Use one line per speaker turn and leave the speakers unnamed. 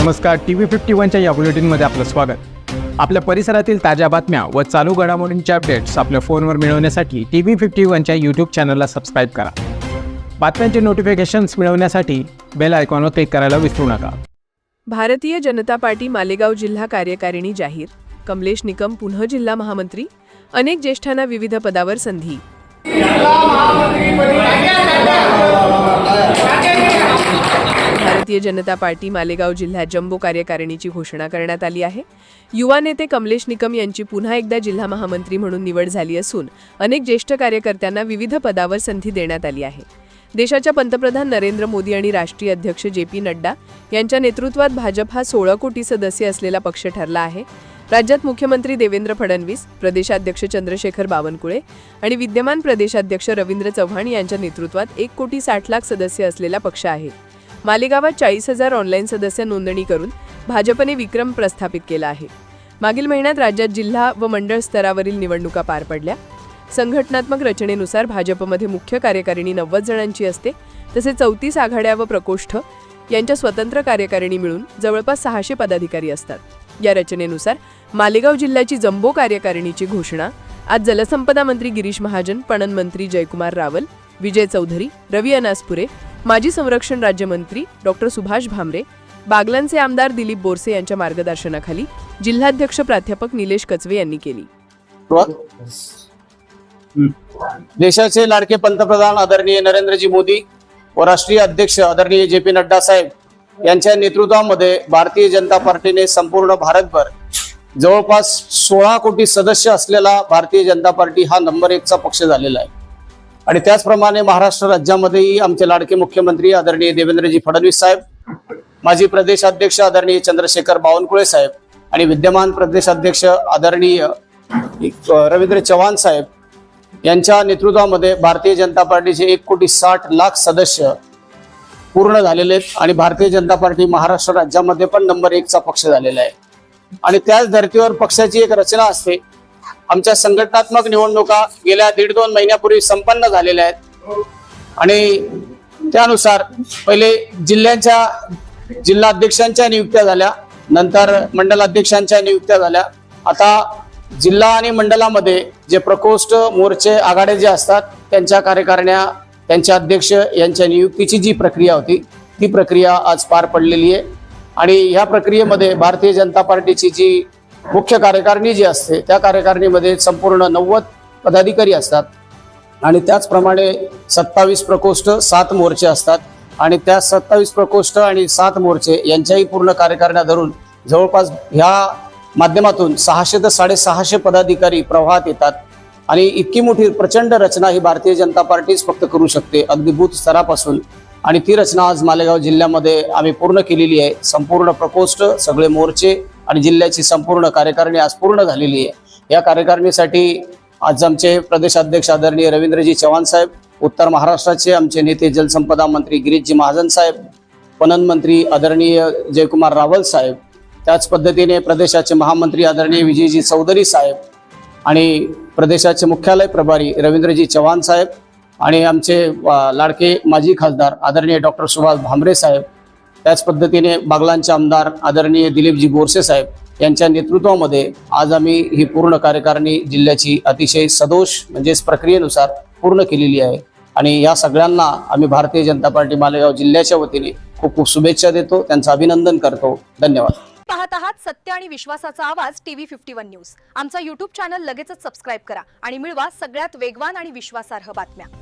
नमस्कार T V fifty वनच्या या बुलेटिनमध्ये आपलं स्वागत. आपल्या परिसरातील ताज्या बातम्या व चालू घडामोडींचे अपडेट्स आपल्या फोनवर मिळवण्यासाठी टी व्ही फिफ्टी वनच्या यूट्यूब चॅनलला सबस्क्राईब करा. बातम्यांचे नोटिफिकेशन्स मिळवण्यासाठी बेल आयकॉनवर क्लिक करायला विसरू नका.
भारतीय जनता पार्टी मालेगाव जिल्हा कार्यकारिणी जाहीर. कमलेश निकम पुन्हा जिल्हा महामंत्री. अनेक ज्येष्ठांना विविध पदावर संधी. भारतीय जनता पार्टी मालेगाव जिल्ह्यात जम्बो कार्यकारिणीची घोषणा करण्यात आली आहे. युवा नेते कमलेश निकम यांची पुन्हा एकदा जिल्हा महामंत्री म्हणून निवड झाली असून अनेक ज्येष्ठ कार्यकर्त्यांना विविध पदावर संधी देण्यात आली आहे. देशाच्या पंतप्रधान नरेंद्र मोदी आणि राष्ट्रीय अध्यक्ष जे पी नड्डा यांच्या नेतृत्वात भाजप हा सोळा कोटी सदस्य असलेला पक्ष ठरला आहे. राज्यात मुख्यमंत्री देवेंद्र फडणवीस प्रदेशाध्यक्ष चंद्रशेखर बावनकुळे आणि विद्यमान प्रदेशाध्यक्ष रवींद्र चव्हाण यांच्या नेतृत्वात एक कोटी साठ लाख सदस्य असलेला पक्ष आहे. मालेगावात चाळीस हजार ऑनलाईन सदस्य नोंदणी करून भाजपने विक्रम प्रस्थापित केला आहे. मागील महिन्यात राज्यात जिल्हा व मंडळ स्तरावरील निवडणुका पार पडल्या. संघटनात्मक रचनेनुसार भाजपमध्ये मुख्य कार्यकारिणी नव्वद जणांची असते तसे चौतीस आघाड्या व प्रकोष्ठ यांच्या स्वतंत्र कार्यकारिणी मिळून जवळपास सहाशे पदाधिकारी असतात. या रचनेनुसार मालेगाव जिल्ह्याची जम्बो कार्यकारिणीची घोषणा आज जलसंपदा मंत्री गिरीश महाजन पणन मंत्री जयकुमार रावल विजय चौधरी रवी अनासपुरे माजी संरक्षण राज्यमंत्री डॉक्टर सुभाष भामरे बागलांचे आमदार दिलीप बोरसे यांच्या मार्गदर्शनाखाली जिल्हाध्यक्ष प्राध्यापक निलेश कचवे यांनी केली.
देशाचे लाडके पंतप्रधान आदरणीय नरेंद्रजी मोदी व राष्ट्रीय अध्यक्ष आदरणीय जे पी नड्डा साहेब यांच्या नेतृत्वामध्ये भारतीय जनता पार्टीने संपूर्ण भारतभर जवळपास सोळा कोटी सदस्य असलेला भारतीय जनता पार्टी हा नंबर एकचा पक्ष झालेला आहे. आणि त्याचप्रमाणे महाराष्ट्र राज्यामध्येही आमचे लाडके मुख्यमंत्री आदरणीय देवेंद्रजी फडणवीस साहेब माजी प्रदेशाध्यक्ष आदरणीय चंद्रशेखर बावनकुळे साहेब आणि विद्यमान प्रदेशाध्यक्ष आदरणीय रवींद्र चव्हाण साहेब यांच्या नेतृत्वामध्ये भारतीय जनता पार्टीचे एक कोटी साठ लाख सदस्य पूर्ण झालेले आहेत आणि भारतीय जनता पार्टी महाराष्ट्र राज्यामध्ये पण नंबर एकचा पक्ष झालेला आहे. आणि त्याच धर्तीवर पक्षाची एक रचना असते आमच्या संघटनात्मक निवडणुका गेल्या दीड दोन महिन्यापूर्वी संपन्न झालेल्या आहेत. आणि त्यानुसार पहिले जिल्ह्यांच्या जिल्हा अध्यक्षांच्या नियुक्त्या झाल्या नंतर मंडलाध्यक्षांच्या नियुक्त्या झाल्या. आता जिल्हा आणि मंडलामध्ये जे प्रकोष्ठ मोर्चे आघाडे जे असतात त्यांच्या कार्यकारिण्या त्यांचे अध्यक्ष यांच्या नियुक्तीची जी प्रक्रिया होती ती प्रक्रिया आज पार पडलेली आहे. आणि ह्या प्रक्रियेमध्ये भारतीय जनता पार्टीची जी मुख्य कार्यकारिणी जी असते त्या कार्यकारिणीमध्ये संपूर्ण नव्वद पदाधिकारी असतात. आणि त्याचप्रमाणे सत्तावीस प्रकोष्ठ सात मोर्चे असतात. आणि त्या सत्तावीस प्रकोष्ठ आणि सात मोर्चे यांच्याही पूर्ण कार्यकारिण्या धरून जवळपास ह्या माध्यमातून सहाशे ते साडेसहाशे पदाधिकारी प्रवाहात येतात. आणि इतकी मोठी प्रचंड रचना ही भारतीय जनता पार्टीच फक्त करू शकते अगदी बूथ स्तरापासून. आणि ती रचना आज मालेगाव जिल्ह्यामध्ये आम्ही पूर्ण केलेली आहे. संपूर्ण प्रकोष्ठ सगळे मोर्चे आणि जिल्ह्याची संपूर्ण कार्यकारिणी आज पूर्ण झालेली आहे. या कार्यकारिणीसाठी आज आमचे प्रदेशाध्यक्ष आदरणीय रवींद्रजी चव्हाण साहेब उत्तर महाराष्ट्राचे आमचे नेते जलसंपदा मंत्री गिरीशजी महाजन साहेब पणन मंत्री आदरणीय जयकुमार रावल साहेब त्याच पद्धतीने प्रदेशाचे महामंत्री आदरणीय विजयजी चौधरी साहेब आणि प्रदेशाचे मुख्यालय प्रभारी रवींद्रजी चव्हाण साहेब आणि आमचे लाडके माजी खासदार आदरणीय डॉक्टर सुभाष भामरे साहेब त्याच पद्धतीने बागलांचे आमदार आदरणीय दिलीपजी बोरसे साहेब यांच्या नेतृत्वामध्ये आज आम्ही ही पूर्ण कार्यकारिणी जिल्ह्याची अतिशय सदोष म्हणजेच प्रक्रियेनुसार पूर्ण केलेली आहे. आणि या सगळ्यांना आम्ही भारतीय जनता पार्टी मालेगाव जिल्ह्याच्या वतीने खूप खूप शुभेच्छा देतो. त्यांचं अभिनंदन करतो. धन्यवाद.
पाहत आहात सत्य आणि विश्वासाचा आवाज टीव्ही फिफ्टी वन न्यूज. आमचा युट्यूब चॅनल लगेचच सबस्क्राईब करा आणि मिळवा सगळ्यात वेगवान आणि विश्वासार्ह बातम्या.